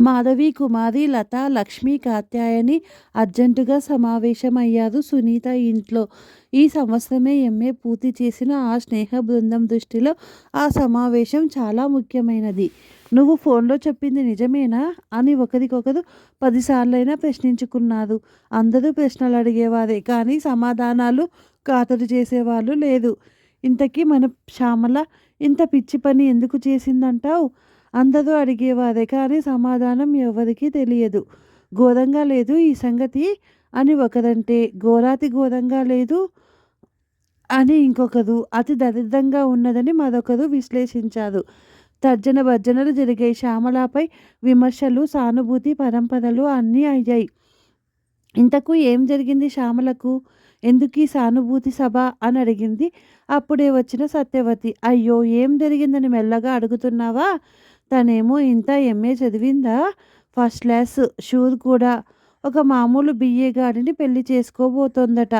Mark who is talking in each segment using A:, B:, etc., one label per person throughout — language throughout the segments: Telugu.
A: మాధవి కుమారి లత లక్ష్మి కాత్యాయని అర్జెంటుగా సమావేశమయ్యారు సునీత ఇంట్లో. ఈ సంవత్సరమే ఎంఏ పూర్తి చేసిన ఆ స్నేహ బృందం దృష్టిలో ఆ సమావేశం చాలా ముఖ్యమైనది. నువ్వు ఫోన్లో చెప్పింది నిజమేనా? అని ఒకరికొకరు పదిసార్లైనా ప్రశ్నించుకున్నారు. అందరూ ప్రశ్నలు అడిగేవారే కానీ సమాధానాలు ఖాతరు చేసేవాళ్ళు లేదు. ఇంతకీ మన శ్యామల ఇంత పిచ్చి పని ఎందుకు చేసిందంటావు? అందరూ అడిగేవారే కానీ సమాధానం ఎవరికీ తెలియదు. ఘోరంగా లేదు ఈ సంగతి అని ఒకరంటే ఘోరాతి ఘోరంగా లేదు అని ఇంకొకరు అతి దరిద్రంగా ఉన్నదని మరొకరు విశ్లేషించారు. తర్జన భర్జనలు జరిగాయి శ్యామలపై విమర్శలు సానుభూతి పరంపరలు అన్నీ అయ్యాయి. ఇంతకు ఏం జరిగింది శ్యామలకు? ఎందుకు ఈ సానుభూతి సభ? అని అడిగింది. అప్పుడే వచ్చిన సత్యవతి. అయ్యో ఏం జరిగిందని మెల్లగా అడుగుతున్నావా? తనేమో ఇంత ఎంఏ చదివిందా? ఫస్ట్ క్లాస్ షూర్ కూడా. ఒక మామూలు బిఏ గాడిని పెళ్ళి చేసుకోబోతోందట.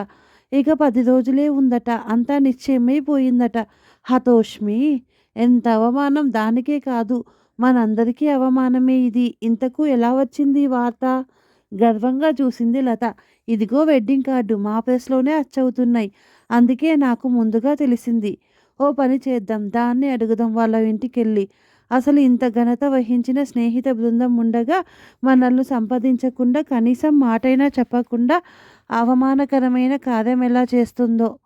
A: ఇక పది రోజులే ఉందట. అంతా నిశ్చయమైపోయిందట. హతోష్మి ఎంత అవమానం దానికే కాదు. మనందరికీ అవమానమే ఇది. ఇంతకు ఎలా వచ్చింది వార్త? గర్వంగా చూసింది లత. ఇదిగో వెడ్డింగ్ కార్డు మా ప్రెస్లోనే అచ్చవుతున్నాయి. అందుకే నాకు ముందుగా తెలిసింది. ఓ పని చేద్దాం. దాన్ని అడుగుదాం వాళ్ళ ఇంటికెళ్ళి. అసలు ఇంత ఘనత వహించిన స్నేహిత బృందం ఉండగా మనల్ని సంపాదించకుండా కనీసం మాటైనా చెప్పకుండా అవమానకరమైన కార్యం ఎలా చేస్తుందో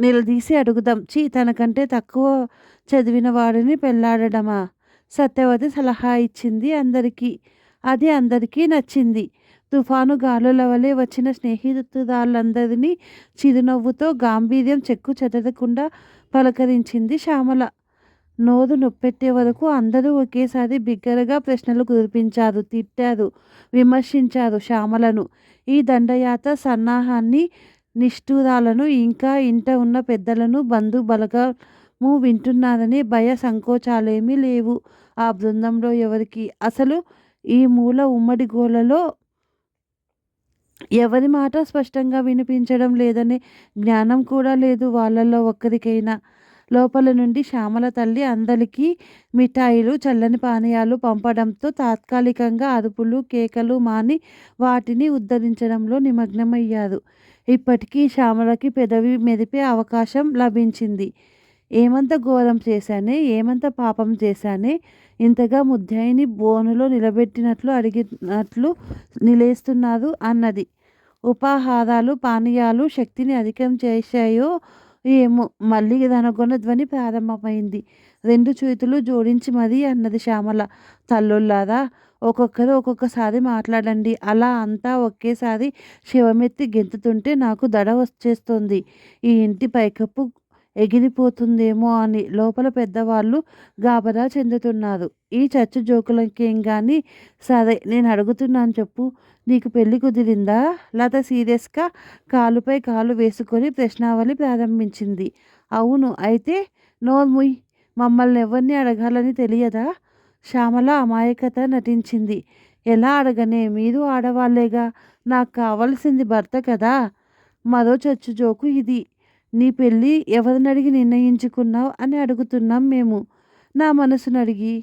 A: నిలదీసి అడుగుదాం. చీ తనకంటే తక్కువ చదివిన వాడిని పెళ్ళాడడమా సత్యవతి సలహా ఇచ్చింది అందరికీ. అది అందరికీ నచ్చింది. తుఫాను గాలుల వలె వచ్చిన స్నేహితురాళ్ళందరినీ చిరునవ్వుతో గాంభీర్యం చెక్కు చెదరకుండా పలకరించింది శ్యామల. నోరు నొప్పెట్టే వరకు అందరూ ఒకేసారి బిగ్గరగా ప్రశ్నలు కురిపించారు తిట్టారు విమర్శించారు శ్యామలను. ఈ దండయాత్ర సన్నాహాన్ని నిష్ఠూరాలను ఇంకా ఇంట ఉన్న పెద్దలను బంధు బలగము వింటున్నారని భయ సంకోచాలేమీ లేవు ఆ బృందంలో ఎవరికి. అసలు ఈ మూల ఉమ్మడి గోలలో ఎవరి మాట స్పష్టంగా వినిపించడం లేదనే జ్ఞానం కూడా లేదు వాళ్ళల్లో ఒక్కరికైనా. లోపల నుండి శ్యామల తల్లి అందరికీ మిఠాయిలు చల్లని పానీయాలు పంపడంతో తాత్కాలికంగా అరుపులు కేకలు మాని వాటిని ఉద్ధరించడంలో నిమగ్నమయ్యారు. ఇప్పటికీ శ్యామలకి పెదవి మెదిపే అవకాశం లభించింది. ఏమంత ఘోరం చేశానే? ఏమంత పాపం చేశానే? ఇంతగా ముద్దాయిని బోనులో నిలబెట్టినట్లు అడిగినట్లు నిలేస్తున్నారు అన్నది. ఉపాహారాలు పానీయాలు శక్తిని అధికం చేశాయో ఏమో మళ్ళీ ధనగొన ధ్వని ప్రారంభమైంది. రెండు చేతులు జోడించి మరీ అన్నది శ్యామల. తల్లుల్లారా ఒక్కొక్కరు ఒక్కొక్కసారి మాట్లాడండి. అలా అంతా ఒకేసారి శివమెత్తి గెంతుతుంటే నాకు దడ వచ్చేస్తుంది. ఈ ఇంటి పైకప్పు ఎగిరిపోతుందేమో అని లోపల పెద్దవాళ్ళు గాబరా చెందుతున్నారు. ఈ చచ్చు జోకులకేం కానీ సరే నేను అడుగుతున్నాను చెప్పు. నీకు పెళ్ళి కుదిరిందా? లత సీరియస్గా కాలుపై కాలు వేసుకొని ప్రశ్నావళి ప్రారంభించింది. అవును అయితే నోర్ముయ్ మమ్మల్ని ఎవరిని అడగాలని తెలియదా? శ్యామల అమాయకత నటించింది. ఎలా అడగనే? మీరు ఆడవాళ్ళేగా. నాకు కావలసింది భర్త కదా? మరో చచ్చు జోకు ఇది. నీ పెళ్ళి ఎవరిని అడిగి నిర్ణయించుకున్నావు అని అడుగుతున్నాం మేము. నా మనసును అడిగి.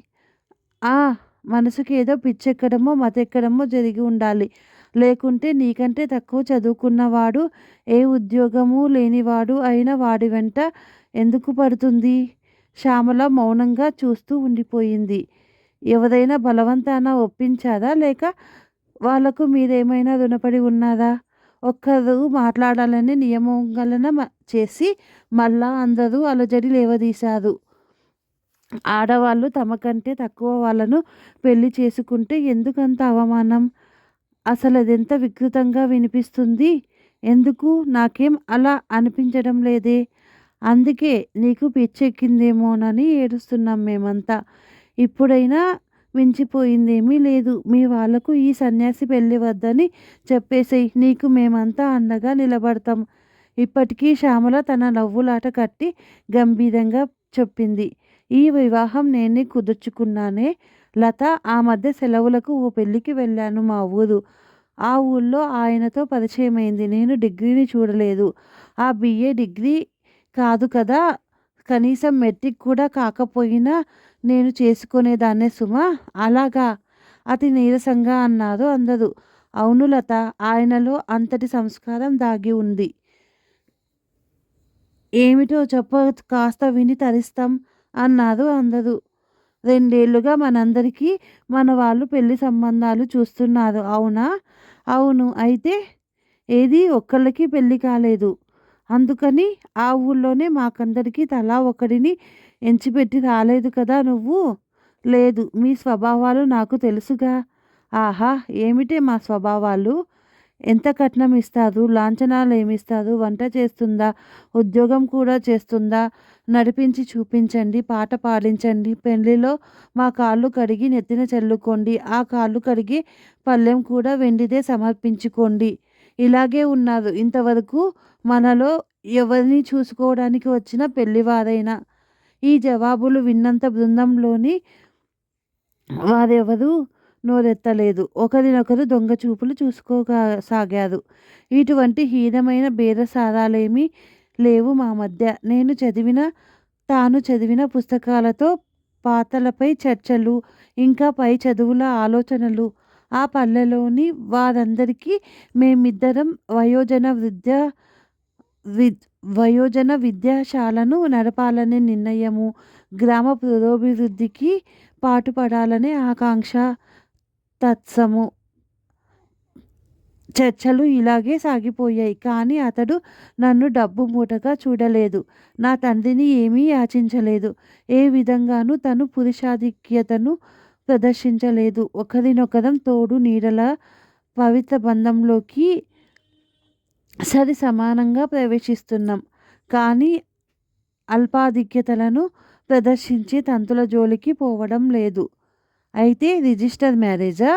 A: ఆ మనసుకి ఏదో పిచ్చెక్కడమో మతెక్కడమో జరిగి ఉండాలి. లేకుంటే నీకంటే తక్కువ చదువుకున్నవాడు ఏ ఉద్యోగము లేనివాడు అయిన వాడి వెంట ఎందుకు పడుతుంది? శ్యామల మౌనంగా చూస్తూ ఉండిపోయింది. ఎవరైనా బలవంతాన ఒప్పించారా లేక వాళ్ళకు మీరేమైనా రుణపడి ఉన్నారా? ఒక్కరు మాట్లాడాలని నియమోల్లంఘన చేసి మళ్ళా అందరూ అలజడి లేవదీశారు. ఆడవాళ్ళు తమకంటే తక్కువ వాళ్ళను పెళ్ళి చేసుకుంటే ఎందుకంత అవమానం? అసలు అదెంత వికృతంగా వినిపిస్తుంది? ఎందుకు? నాకేం అలా అనిపించడం లేదే? అందుకే నీకు పిచ్చెక్కిందేమోనని ఏడుస్తున్నాం మేమంతా. ఇప్పుడైనా మించిపోయిందేమీ లేదు. మీ వాళ్ళకు ఈ సన్యాసి పెళ్ళి వద్దని చెప్పేసేయ్. నీకు మేమంతా అండగా నిలబడతాం. ఇప్పటికీ శ్యామల తన నవ్వులాట కట్టి గంభీరంగా చెప్పింది. ఈ వివాహం నేనే కుదుర్చుకున్నానే. లత ఆ మధ్య సెలవులకు ఓ పెళ్ళికి వెళ్ళాను మా ఊరు. ఆ ఊళ్ళో ఆయనతో పరిచయమైంది. నేను డిగ్రీని చూడలేదు. ఆ బిఏ డిగ్రీ కాదు కదా? కనీసం మెట్రిక్ కూడా కాకపోయినా నేను చేసుకునేదాన్నే సుమా అలాగా అతి నీరసంగా అన్నారు అందరూ. అవును లత. ఆయనలో అంతటి సంస్కారం దాగి ఉంది. ఏమిటో చెప్ప కాస్త విని తరిస్తాం అన్నారు అందరూ. రెండేళ్ళుగా మనందరికీ మన వాళ్ళు పెళ్ళి సంబంధాలు చూస్తున్నారు. అవునా? అవును. అయితే? ఏది ఒక్కళ్ళకి పెళ్ళి కాలేదు. అందుకని ఆ ఊళ్ళోనే మాకందరికీ తలా ఒకడిని ఎంచిపెట్టి రాలేదు కదా నువ్వు? లేదు. మీ స్వభావాలు నాకు తెలుసుగా. ఆహా! ఏమిటే మా స్వభావాలు? ఎంత కట్నం ఇస్తారు? లాంఛనాలు ఏమిస్తారు వంట చేస్తుందా? ఉద్యోగం కూడా చేస్తుందా? నడిపించి చూపించండి. పాట పాడించండి. పెళ్ళిలో మా కాళ్ళు కడిగి నెత్తిన చల్లుకోండి. ఆ కాళ్ళు కడిగే పళ్ళెం కూడా వెండిదే సమర్పించుకోండి. ఇలాగే ఉన్నారు ఇంతవరకు మనలో ఎవరిని చూసుకోవడానికి వచ్చిన పెళ్ళివారైనా? ఈ జవాబులు విన్నంత బృందంలోని వారెవరూ నోరెత్తలేదు. ఒకరినొకరు దొంగ చూపులు చూసుకోసాగారు. ఇటువంటి హీనమైన బేరసారాలేమీ లేవు మా మధ్య. నేను చదివిన, తాను చదివిన పుస్తకాలతో పాతలపై చర్చలు, ఇంకా పై చదువుల ఆలోచనలు. ఆ పల్లెలోని వారందరికీ మేమిద్దరం వయోజన వయోజన విద్యాశాలను నడపాలనే నిర్ణయము గ్రామ పురోభివృద్ధికి పాటుపడాలనే ఆకాంక్ష తత్సము. చర్చలు ఇలాగే సాగిపోయాయి. కానీ అతడు నన్ను డబ్బు మూటగా చూడలేదు. నా తండ్రిని ఏమీ యాచించలేదు. ఏ విధంగానూ తను పురుషాధిక్యతను ప్రదర్శించలేదు. ఒకరినొకరం తోడు నీడల పవిత్ర బంధంలోకి సరి సమానంగా ప్రవేశిస్తున్నాం. కానీ అల్పాధిక్యతలను ప్రదర్శించి తంతుల జోలికి పోవడం లేదు. అయితే రిజిస్టర్ మ్యారేజా?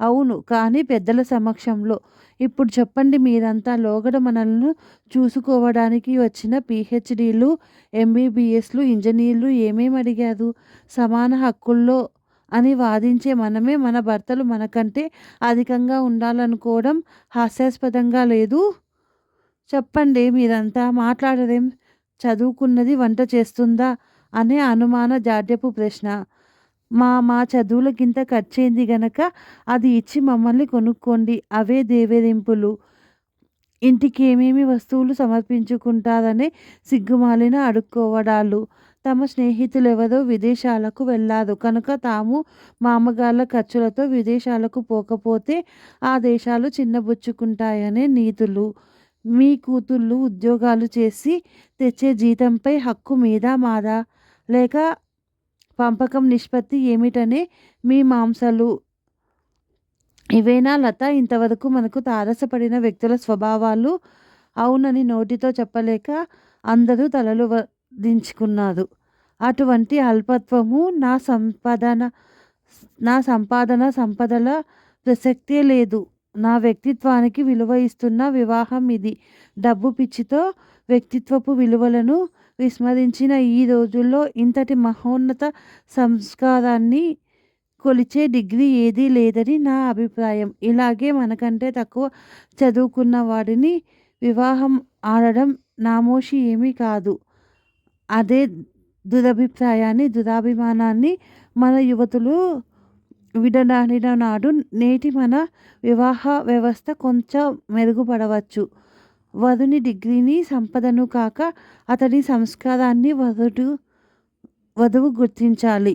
A: అవును. కానీ పెద్దల సమక్షంలో. ఇప్పుడు చెప్పండి మీరంతా లోగడ మనలను చూసుకోవడానికి వచ్చిన పీహెచ్డీలు ఎంబీబీఎస్లు ఇంజనీర్లు ఏమేమి అడిగారు సమాన హక్కుల్లో అని వాదించే మనమే మన భర్తలు మనకంటే అధికంగా ఉండాలనుకోవడం హాస్యాస్పదంగా లేదు చెప్పండి మీరంతా మాట్లాడరేం? చదువుకున్నది వంట చేస్తుందా? అనే అనుమాన జాడ్యపు ప్రశ్న. మా మా చదువులకింత ఖర్చయింది గనక అది ఇచ్చి మమ్మల్ని కొనుక్కోండి అవే ఇంటికి ఏమేమి వస్తువులు సమర్పించుకుంటారనే సిగ్గుమాలిన అడుక్కోవడాలు. తమ స్నేహితులెవరో విదేశాలకు వెళ్ళారు కనుక తాము మామగాళ్ళ ఖర్చులతో విదేశాలకు పోకపోతే ఆ దేశాలు చిన్నబుచ్చుకుంటాయనే నీతులు. మీ కూతుళ్ళు ఉద్యోగాలు చేసి తెచ్చే జీతంపై హక్కు మీదా మాదా? లేక పంపకం నిష్పత్తి ఏమిటనే మీ మాంసలు ఇవేనా లత ఇంతవరకు మనకు తారసపడిన వ్యక్తుల స్వభావాలు? అవునని నోటితో చెప్పలేక అందరూ తలలు దించుకున్నారు. అటువంటి సంపాదన నా సంపాదన సంపదల ప్రసక్తే లేదు. నా వ్యక్తిత్వానికి విలువ ఇస్తున్న వివాహం ఇది. డబ్బు పిచ్చితో వ్యక్తిత్వపు విలువలను విస్మరించిన ఈ రోజుల్లో ఇంతటి మహోన్నత సంస్కారాన్ని కొలిచే డిగ్రీ ఏదీ లేదని నా అభిప్రాయం. ఇలాగే మనకంటే తక్కువ చదువుకున్న వాడిని వివాహం ఆడడం నామోషి ఏమీ కాదు. అదే దురభిప్రాయాన్ని, దురాభిమానాన్ని మన యువతులు విడనాడిన నాడు నేటి మన వివాహ వ్యవస్థ కొంచెం మెరుగుపడవచ్చు. వరుని డిగ్రీని సంపదను కాక అతని సంస్కారాన్ని వరుడు వధువు గుర్తించాలి.